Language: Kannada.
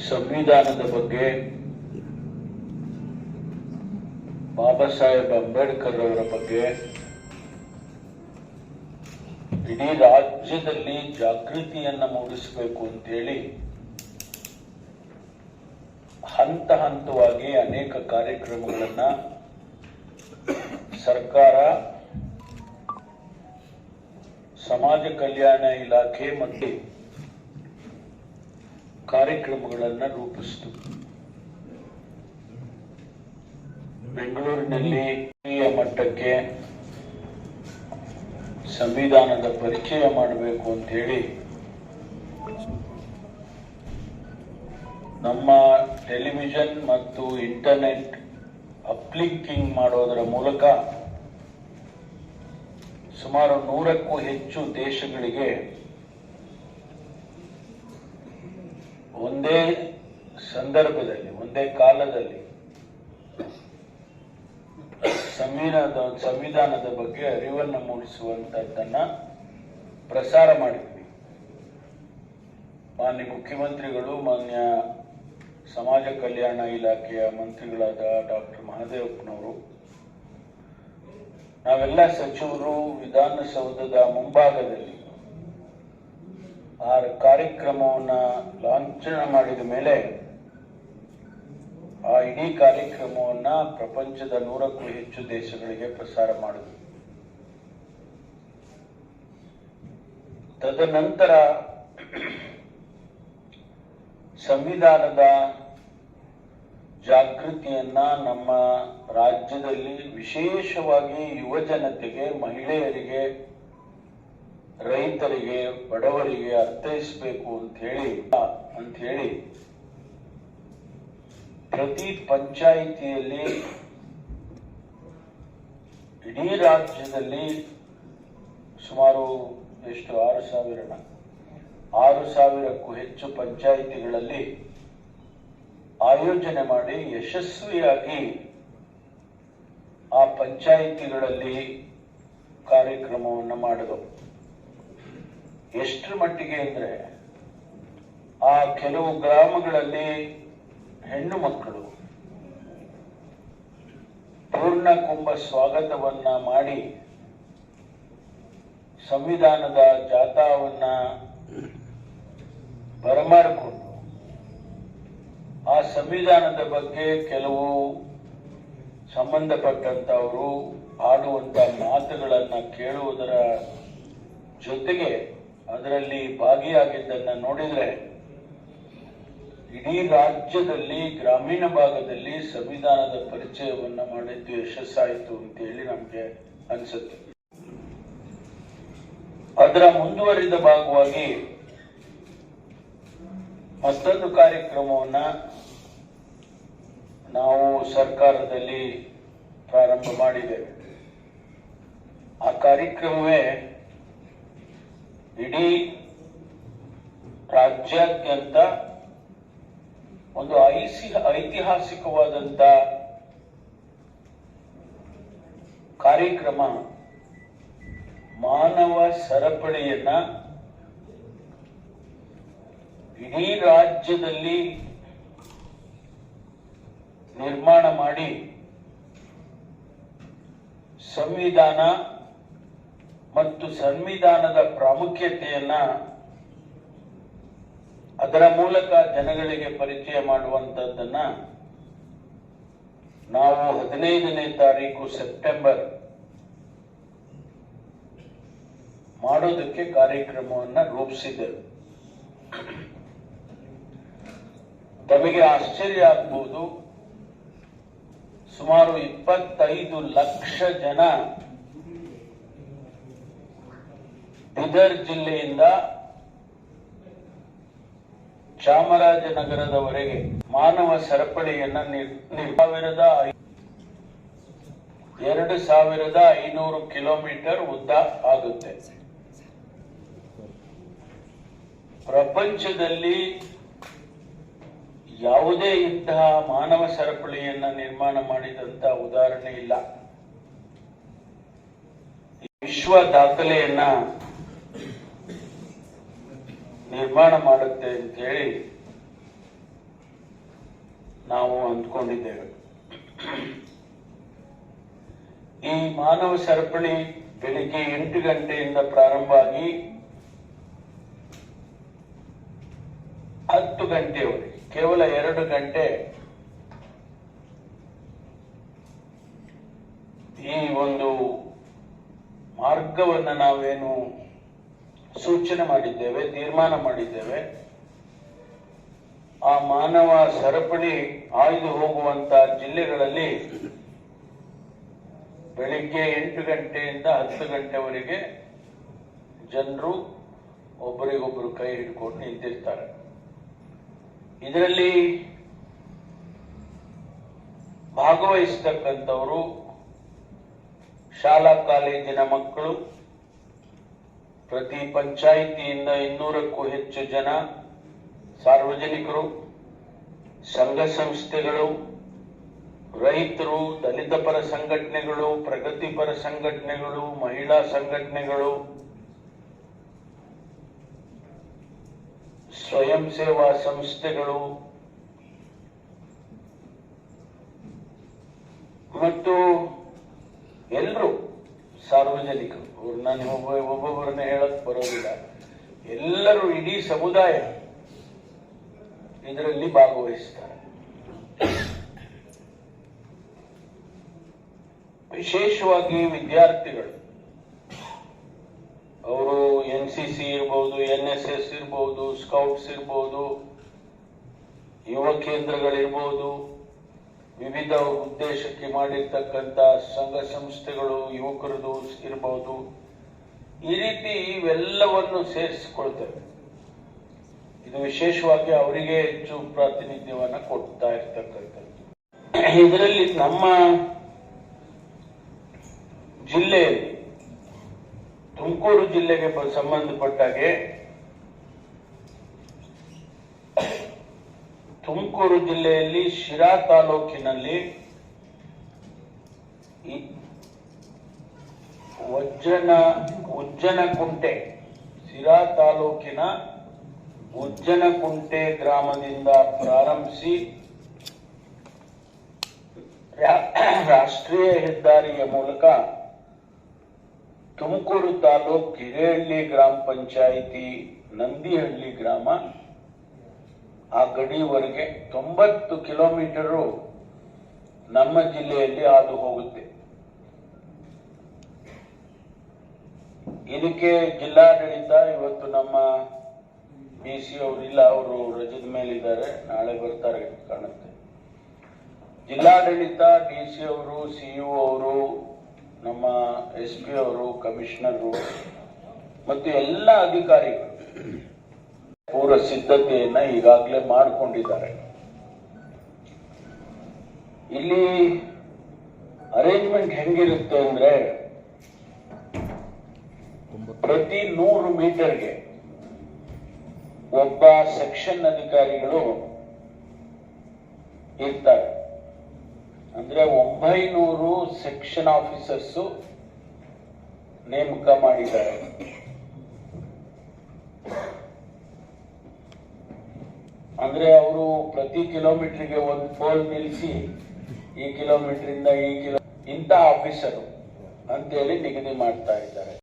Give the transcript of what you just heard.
ಸಂವಿಧಾನದ ಬಗ್ಗೆ ಬಾಬಾ ಸಾಹೇಬ್ ಅಂಬೇಡ್ಕರ್ ಅವರ ಬಗ್ಗೆ ಇಡೀ ರಾಜ್ಯದಲ್ಲಿ ಜಾಗೃತಿಯನ್ನ ಮೂಡಿಸಬೇಕು ಅಂತೇಳಿ ಹಂತ ಹಂತವಾಗಿ ಅನೇಕ ಕಾರ್ಯಕ್ರಮಗಳನ್ನ ಸರ್ಕಾರ, ಸಮಾಜ ಕಲ್ಯಾಣ ಇಲಾಖೆ ಮತ್ತು ಕಾರ್ಯಕ್ರಮಗಳನ್ನು ರೂಪಿಸಿತು. ಬೆಂಗಳೂರಿನಲ್ಲಿ ಮಟ್ಟಕ್ಕೆ ಸಂವಿಧಾನದ ಪರಿಚಯ ಮಾಡಬೇಕು ಅಂತ ಹೇಳಿ ನಮ್ಮ ಟೆಲಿವಿಷನ್ ಮತ್ತು ಇಂಟರ್ನೆಟ್ ಅಪ್ಲಿಂಕಿಂಗ್ ಮಾಡೋದರ ಮೂಲಕ ಸುಮಾರು ನೂರಕ್ಕೂ ಹೆಚ್ಚು ದೇಶಗಳಿಗೆ ಒಂದೇ ಸಂದರ್ಭದಲ್ಲಿ, ಒಂದೇ ಕಾಲದಲ್ಲಿ ಸಂವಿಧಾನದ ಸಂವಿಧಾನದ ಬಗ್ಗೆ ಅರಿವನ್ನು ಮೂಡಿಸುವಂತದ್ದನ್ನ ಪ್ರಸಾರ ಮಾಡಿದ್ವಿ. ಮಾನ್ಯ ಮುಖ್ಯಮಂತ್ರಿಗಳು, ಮಾನ್ಯ ಸಮಾಜ ಕಲ್ಯಾಣ ಇಲಾಖೆಯ ಮಂತ್ರಿಗಳಾದ ಡಾಕ್ಟರ್ ಮಹದೇವಪ್ಪನವರು, ನಾವೆಲ್ಲ ಸಚಿವರು ವಿಧಾನಸೌಧದ ಮುಂಭಾಗದಲ್ಲಿ ಆ ಕಾರ್ಯಕ್ರಮವನ್ನ ಲಾಂಛನ ಮಾಡಿದ ಮೇಲೆ ಆ ಇಡೀ ಕಾರ್ಯಕ್ರಮವನ್ನ ಪ್ರಪಂಚದ ನೂರಕ್ಕೂ ಹೆಚ್ಚು ದೇಶಗಳಿಗೆ ಪ್ರಸಾರ ಮಾಡಿದ್ರು ತದನಂತರ ಸಂವಿಧಾನದ ಜಾಗೃತಿಯನ್ನ ನಮ್ಮ ರಾಜ್ಯದಲ್ಲಿ ವಿಶೇಷವಾಗಿ ಯುವಜನತೆಗೆ, ಮಹಿಳೆಯರಿಗೆ ರೈತರಿಗೆ, ಬಡವರಿಗೆ ಅರ್ಥೈಸಬೇಕು ಅಂತ ಹೇಳಿ ಅಂತ ಹೇಳಿ ಪ್ರತಿ ಪಂಚಾಯಿತಿಯಲ್ಲಿ ಇಡೀ ರಾಜ್ಯದಲ್ಲಿ ಸುಮಾರು ಎಷ್ಟು? ಆರು ಸಾವಿರ ಆರು ಸಾವಿರಕ್ಕೂ ಹೆಚ್ಚು ಪಂಚಾಯಿತಿಗಳಲ್ಲಿ ಆಯೋಜನೆ ಮಾಡಿ ಯಶಸ್ವಿಯಾಗಿ ಆ ಪಂಚಾಯಿತಿಗಳಲ್ಲಿ ಕಾರ್ಯಕ್ರಮವನ್ನು ಮಾಡಿದವು. ಎಷ್ಟರ ಮಟ್ಟಿಗೆ ಅಂದ್ರೆ ಆ ಕೆಲವು ಗ್ರಾಮಗಳಲ್ಲಿ ಹೆಣ್ಣು ಮಕ್ಕಳು ಪೂರ್ಣ ಕುಂಭ ಸ್ವಾಗತವನ್ನ ಮಾಡಿ ಸಂವಿಧಾನದ ಜಾಥಾವನ್ನ ಬರಮಾಡಿಕೊಂಡು ಆ ಸಂವಿಧಾನದ ಬಗ್ಗೆ ಕೆಲವು ಸಂಬಂಧಪಟ್ಟಂತವರು ಆಡುವಂತ ಮಾತುಗಳನ್ನ ಕೇಳುವುದರ ಜೊತೆಗೆ ಅದರಲ್ಲಿ ಭಾಗಿಯಾಗಿದ್ದನ್ನ ನೋಡಿದ್ರೆ ಇಡೀ ರಾಜ್ಯದಲ್ಲಿ, ಗ್ರಾಮೀಣ ಭಾಗದಲ್ಲಿ ಸಂವಿಧಾನದ ಪರಿಚಯವನ್ನ ಮಾಡಿದ್ದು ಯಶಸ್ಸಾಯಿತು ಅಂತ ಹೇಳಿ ನಮ್ಗೆ ಅನ್ಸುತ್ತೆ. ಅದರ ಮುಂದುವರಿದ ಭಾಗವಾಗಿ ಮತ್ತೊಂದು ಕಾರ್ಯಕ್ರಮವನ್ನ ನಾವು ಸರ್ಕಾರದಲ್ಲಿ ಪ್ರಾರಂಭ ಮಾಡಿದ್ದೇವೆ ಆ ಕಾರ್ಯಕ್ರಮವೇ ಇಡೀ ರಾಜ್ಯಾದ್ಯಂತ ಒಂದು ಐಸಿ ಐತಿಹಾಸಿಕವಾದಂತ ಕಾರ್ಯಕ್ರಮ ಮಾನವ ಸರಪಳಿಯನ್ನ ಇಡೀ ರಾಜ್ಯದಲ್ಲಿ ನಿರ್ಮಾಣ ಮಾಡಿ ಸಂವಿಧಾನ ಮತ್ತು ಸಂವಿಧಾನದ ಪ್ರಾಮುಖ್ಯತೆಯನ್ನ ಅದರ ಮೂಲಕ ಜನಗಳಿಗೆ ಪರಿಚಯ ಮಾಡುವಂತದ್ದನ್ನ ನಾವು ಹದಿನೈದನೇ ತಾರೀಕು ಸೆಪ್ಟೆಂಬರ್ ಮಾಡೋದಕ್ಕೆ ಕಾರ್ಯಕ್ರಮವನ್ನ ರೂಪಿಸಿದ್ದೆವು. ತಮಗೆ ಆಶ್ಚರ್ಯ ಆಗ್ಬಹುದು ಸುಮಾರು ಇಪ್ಪತ್ತೈದು ಲಕ್ಷ ಜನ ಬೀದರ್ ಜಿಲ್ಲೆಯಿಂದ ಚಾಮರಾಜನಗರದವರೆಗೆ ಮಾನವ ಸರಪಳಿಯನ್ನು ಸಾವಿರದ ಎರಡು ಸಾವಿರದ ಐನೂರು ಕಿಲೋಮೀಟರ್ ಉದ್ದ ಆಗುತ್ತೆ. ಪ್ರಪಂಚದಲ್ಲಿ ಯಾವುದೇ ಇಂತಹ ಮಾನವ ಸರಪಳಿಯನ್ನ ನಿರ್ಮಾಣ ಮಾಡಿದಂತ ಉದಾಹರಣೆ ಇಲ್ಲ. ವಿಶ್ವ ದಾಖಲೆಯನ್ನ ನಿರ್ಮಾಣ ಮಾಡುತ್ತೆ ಅಂತ ಹೇಳಿ ನಾವು ಅಂದ್ಕೊಂಡಿದ್ದೇವೆ. ಈ ಮಾನವ ಸರಪಣಿ ಬೆಳಿಗ್ಗೆ ಎಂಟು ಗಂಟೆಯಿಂದ ಪ್ರಾರಂಭ ಆಗಿ ಹತ್ತು ಗಂಟೆಯವರೆಗೆ ಕೇವಲ ಎರಡು ಗಂಟೆ ಈ ಒಂದು ಮಾರ್ಗವನ್ನ ನಾವೇನು ಸೂಚನೆ ಮಾಡಿದ್ದೇವೆ, ತೀರ್ಮಾನ ಮಾಡಿದ್ದೇವೆ. ಆ ಮಾನವ ಸರಪಣಿ ಆಯ್ದು ಹೋಗುವಂತ ಜಿಲ್ಲೆಗಳಲ್ಲಿ ಬೆಳಿಗ್ಗೆ ಎಂಟು ಗಂಟೆಯಿಂದ ಹತ್ತು ಗಂಟೆವರೆಗೆ ಜನರು ಒಬ್ಬರಿಗೊಬ್ಬರು ಕೈ ಹಿಡ್ಕೊಂಡು ನಿಂತಿರ್ತಾರೆ. ಇದರಲ್ಲಿ ಭಾಗವಹಿಸತಕ್ಕಂಥವರು ಶಾಲಾ ಕಾಲೇಜಿನ ಮಕ್ಕಳು ಪ್ರತಿ ಪಂಚಾಯಿತಿಯಿಂದ ಇನ್ನೂರಕ್ಕೂ ಹೆಚ್ಚು ಜನ ಸಾರ್ವಜನಿಕರು, ಸಂಘ ಸಂಸ್ಥೆಗಳು, ರೈತರು ದಲಿತ ಪರ ಸಂಘಟನೆಗಳು, ಪ್ರಗತಿಪರ ಸಂಘಟನೆಗಳು, ಮಹಿಳಾ ಸಂಘಟನೆಗಳು, ಸ್ವಯಂ ಸೇವಾ ಸಂಸ್ಥೆಗಳು ಮತ್ತು ಎಲ್ಲರೂ ಸಾರ್ವಜನಿಕರು. ಅವ್ರು ನಾನು ಒಬ್ಬ ಒಬ್ಬೊಬ್ಬರನ್ನ ಹೇಳಕ್ ಬರೋದಿಲ್ಲ. ಎಲ್ಲರೂ ಇಡೀ ಸಮುದಾಯ ಇದರಲ್ಲಿ ಭಾಗವಹಿಸ್ತಾರೆ. ವಿಶೇಷವಾಗಿ ವಿದ್ಯಾರ್ಥಿಗಳು. ಅವರು ಎನ್ ಸಿ ಸಿ ಇರ್ಬೋದು, ಎನ್ ಎಸ್ ಎಸ್ ಇರ್ಬೋದು, ಸ್ಕೌಟ್ಸ್ ಇರ್ಬೋದು, ಯುವ ಕೇಂದ್ರಗಳಿರ್ಬೋದು ವಿವಿಧ ಉದ್ದೇಶಕ್ಕೆ ಮಾಡಿರ್ತಕ್ಕಂಥ ಸಂಘ ಸಂಸ್ಥೆಗಳು, ಯುವಕರದು ಇರಬಹುದು ಈ ರೀತಿ ಇವೆಲ್ಲವನ್ನು ಸೇರಿಸಿಕೊಳ್ತೇವೆ. ಇದು ವಿಶೇಷವಾಗಿ ಅವರಿಗೆ ಹೆಚ್ಚು ಪ್ರಾತಿನಿಧ್ಯವನ್ನ ಕೊಡ್ತಾ ಇರ್ತಕ್ಕಂಥದ್ದು. ಇದರಲ್ಲಿ ನಮ್ಮ ಜಿಲ್ಲೆಯಲ್ಲಿ ತುಮಕೂರು ಜಿಲ್ಲೆಗೆ ಸಂಬಂಧಪಟ್ಟ ಸಂಬಂಧಪಟ್ಟಾಗೆ ತುಮಕೂರು ಜಿಲ್ಲೆಯಲ್ಲಿ ಶಿರಾ ತಾಲೂಕಿನಲ್ಲಿ ಉಜ್ಜನ ಉಜ್ಜನಕುಂಟೆ, ಶಿರಾ ತಾಲೂಕಿನ ಉಜ್ಜನಕುಂಟೆ ಗ್ರಾಮದಿಂದ ಪ್ರಾರಂಭಿಸಿ ರಾಷ್ಟ್ರೀಯ ಹೆದ್ದಾರಿಯ ಮೂಲಕ ತುಮಕೂರು ತಾಲೂಕ್ ಹಿರೇಹಳ್ಳಿ ಗ್ರಾಮ ಪಂಚಾಯಿತಿ ನಂದಿಹಳ್ಳಿ ಗ್ರಾಮ ಆ ಗಡಿವರೆಗೆ ತೊಂಬತ್ತು ಕಿಲೋಮೀಟರು ನಮ್ಮ ಜಿಲ್ಲೆಯಲ್ಲಿ ಹಾದು ಹೋಗುತ್ತೆ. ಇದಕ್ಕೆ ಜಿಲ್ಲಾಡಳಿತ ಇವತ್ತು ನಮ್ಮ ಡಿ ಸಿ ಅವರಿಲ್ಲ ಅವರು ರಜದ ಮೇಲಿದ್ದಾರೆ. ನಾಳೆ ಬರ್ತಾರೆ ಕಾಣುತ್ತೆ. ಜಿಲ್ಲಾಡಳಿತ, ಡಿ ಸಿ ಅವರು ಸಿಇಒ ಅವರು, ನಮ್ಮ ಎಸ್ ಪಿ ಅವರು, ಕಮಿಷನರು ಮತ್ತು ಎಲ್ಲ ಅಧಿಕಾರಿಗಳು ಪೂರ್ವ ಸಿದ್ಧತೆಯನ್ನ ಈಗಾಗಲೇ ಮಾಡಿಕೊಂಡಿದ್ದಾರೆ. ಇಲ್ಲಿ ಅರೇಂಜ್ಮೆಂಟ್ ಹೆಂಗಿರುತ್ತೆ ಅಂದ್ರೆ ಪ್ರತಿ ನೂರು ಮೀಟರ್ಗೆ ಒಬ್ಬ ಸೆಕ್ಷನ್ ಅಧಿಕಾರಿಗಳು ಇರ್ತಾರೆ. ಅಂದ್ರೆ ಒಂಬೈನೂರು ಸೆಕ್ಷನ್ ಆಫೀಸರ್ಸ್ ನೇಮಕ ಮಾಡಿದ್ದಾರೆ. ಅಂದ್ರೆ ಅವರು ಪ್ರತಿ ಕಿಲೋಮೀಟರ್ಗೆ ಒಂದು ಫೋನ್ ನಿಲ್ಲಿಸಿ ಈ ಕಿಲೋಮೀಟರ್ ಇಂದ ಈ ಕಿಲೋ ಇಂಥ ಆಫೀಸರು ಅಂತೇಳಿ ನಿಗದಿ ಮಾಡ್ತಾ ಇದ್ದಾರೆ.